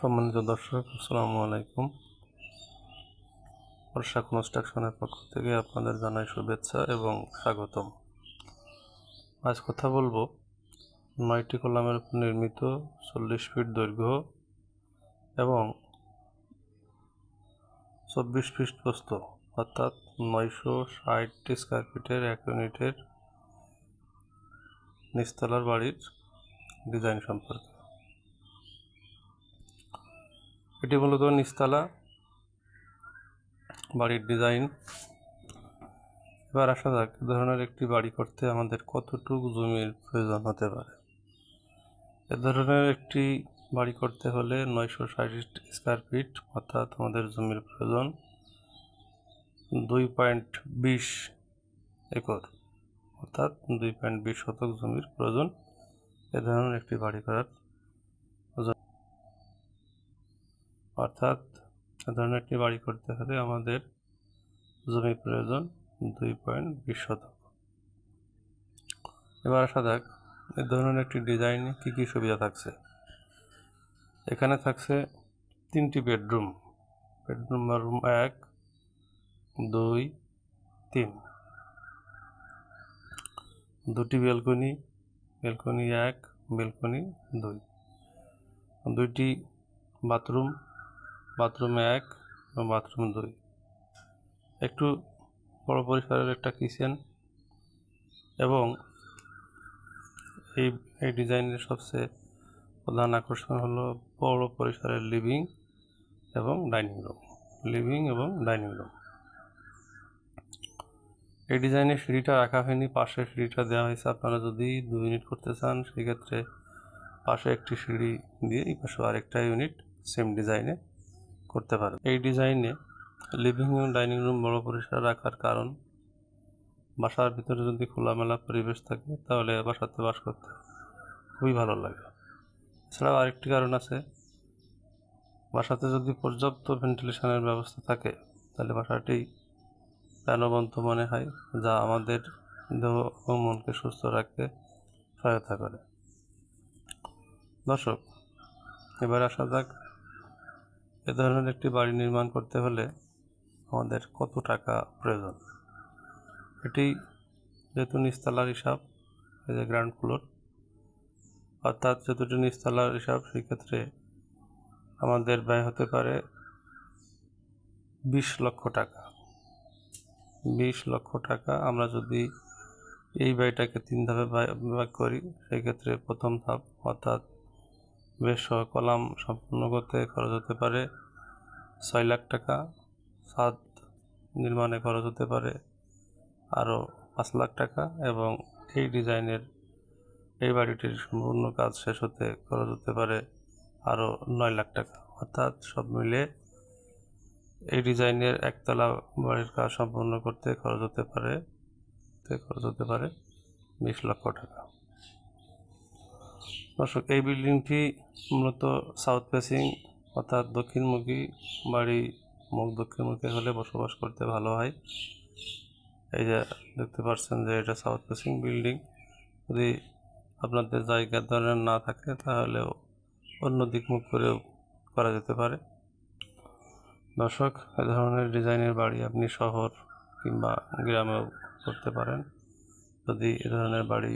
সম্মানিত দর্শক, আসসালামু আলাইকুম। বর্ষা কনস্ট্রাকশনের পক্ষ থেকে আপনাদের জানাই শুভেচ্ছা এবং স্বাগতম। আজ কথা বলব নয়টি কলামের উপর নির্মিত চল্লিশ ফিট দৈর্ঘ্য এবং চব্বিশ ফিট প্রস্থ, অর্থাৎ নয়শো ষাটটি স্কোয়ার ফিটের এক ইউনিটের নিচতলার বাড়ির ডিজাইন সম্পর্কে। এটি মূলত নিচতলা বাড়ির ডিজাইন। এবার আসা যাক ধরনের একটি বাড়ি করতে আমাদের কতটুকু জমির প্রয়োজন হতে পারে। এ ধরনের একটি বাড়ি করতে হলে নয়শো ষাট স্কোয়ার ফিট অর্থাৎ আমাদের জমির প্রয়োজন দুই পয়েন্ট বিশ একর, অর্থাৎ দুই পয়েন্ট বিশ শতক জমির প্রয়োজন। এ ধরনের একটি বাড়ি করার অর্থাৎ এ ধরনের একটি বাড়ি করতে হলে আমাদের জমি প্রয়োজন দুই পয়েন্ট বিশ শতক। এবার আসা যাক, এ ধরনের একটি ডিজাইনে কী কী সুবিধা থাকছে? এখানে থাকছে তিনটি বেডরুম বেডরুম রুম এক, দুই, তিন। দুটি বেলকনি বেলকনি এক বেলকনি দুই। দুইটি বাথরুম বাথরুম এক এবং বাথরুম দুই। একটু বড় পরিসরের একটা কিচেন এবং এই এই ডিজাইনের সবচেয়ে প্রধান আকর্ষণ হলো বড় পরিসরের লিভিং এবং ডাইনিং রুম। লিভিং এবং ডাইনিং রুম। এই ডিজাইনের সিঁড়িটা রাখা হয়নি, পাশে সিঁড়িটা দেওয়া হয়েছে। আপনারা যদি দু ইউনিট করতে চান, সেক্ষেত্রে পাশে একটি সিঁড়ি দিয়ে এই পাশে আরেকটা ইউনিট সেম ডিজাইনে করতে পারবেন এই ডিজাইনে লিভিং রুম ডাইনিং রুম বড় পরিসর রাখার কারণ, বাসার ভিতরে যদি খোলামেলা পরিবেশ থাকে, তাহলে বাসাতে বাস করতে খুবই ভালো লাগে। এছাড়াও আরেকটি কারণ আছে, বাসাতে যদি পর্যাপ্ত ভেন্টিলেশনের ব্যবস্থা থাকে, তাহলে বাসাটি প্রাণবন্ত মনে হয়, যা আমাদের দেহ ও মনকে সুস্থ রাখতে সহায়তা করে। দর্শক, এবার আসা যাক এ ধরনের একটি বাড়ি নির্মাণ করতে হলে আমাদের কত টাকা প্রয়োজন? এটি যেহেতু নিচতলার হিসাব, এই গ্রাউন্ড ফ্লোর অর্থাৎ যতটি নিস্তালার হিসাব সেক্ষেত্রে আমাদের ব্যয় হতে পারে বিশ লক্ষ টাকা। বিশ লক্ষ টাকা আমরা যদি এই ব্যয়টাকে তিন ধাপে ভাগ করি সেক্ষেত্রে প্রথম ধাপ, অর্থাৎ বেশ সহ কলাম সম্পূর্ণ করতে খরচ হতে পারে। ছয় লাখ টাকা ছাদ নির্মাণে খরচ হতে পারে। আরও পাঁচ লাখ টাকা এবং এই ডিজাইনের এই বাড়িটির সম্পূর্ণ কাজ শেষ হতে খরচ হতে পারে আরও নয় লাখ টাকা। অর্থাৎ সব মিলে এই ডিজাইনের একতলা বাড়ির কাজ সম্পূর্ণ করতে খরচ হতে পারে খরচ হতে পারে বিশ লক্ষ টাকা। দর্শক, এই বিল্ডিংটি মূলত সাউথ ফেসিং অর্থাৎ দক্ষিণমুখী বাড়ি, মুখ দক্ষিণমুখী হলে বসবাস করতে ভালো হয়। এই যে দেখতে পাচ্ছেন যে এটা সাউথ ফেসিং বিল্ডিং। যদি আপনাদের জায়গা ধরনের না থাকে তাহলেও অন্য দিক মুখ করেও করা যেতে পারে। দর্শক, এ ধরনের ডিজাইনের বাড়ি আপনি শহর কিংবা গ্রামেও করতে পারেন। যদি এ ধরনের বাড়ি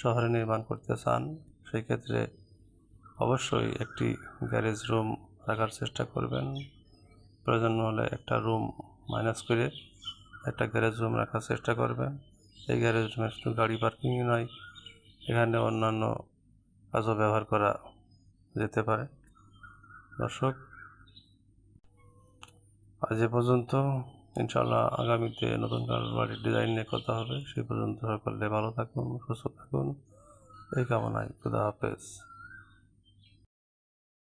শহরে নির্মাণ করতে চান সেই ক্ষেত্রে অবশ্যই একটি গ্যারেজ রুম রাখার চেষ্টা করবেন। প্রয়োজন হলে একটা রুম মাইনাস করে একটা গ্যারেজ রুম রাখার চেষ্টা করবেন। এই গ্যারেজ রুমে শুধু গাড়ি পার্কিংই নয়, এখানে অন্যান্য কাজও ব্যবহার করা যেতে পারে। দর্শক, আজ এ পর্যন্ত ইনশাল্লাহ আগামীতে নতুন বাড়ির ডিজাইন নিয়ে কথা হবে। সেই পর্যন্ত সকলে ভালো থাকুন, সুস্থ থাকুন। এই কামনায়, খুদা হাফেজ।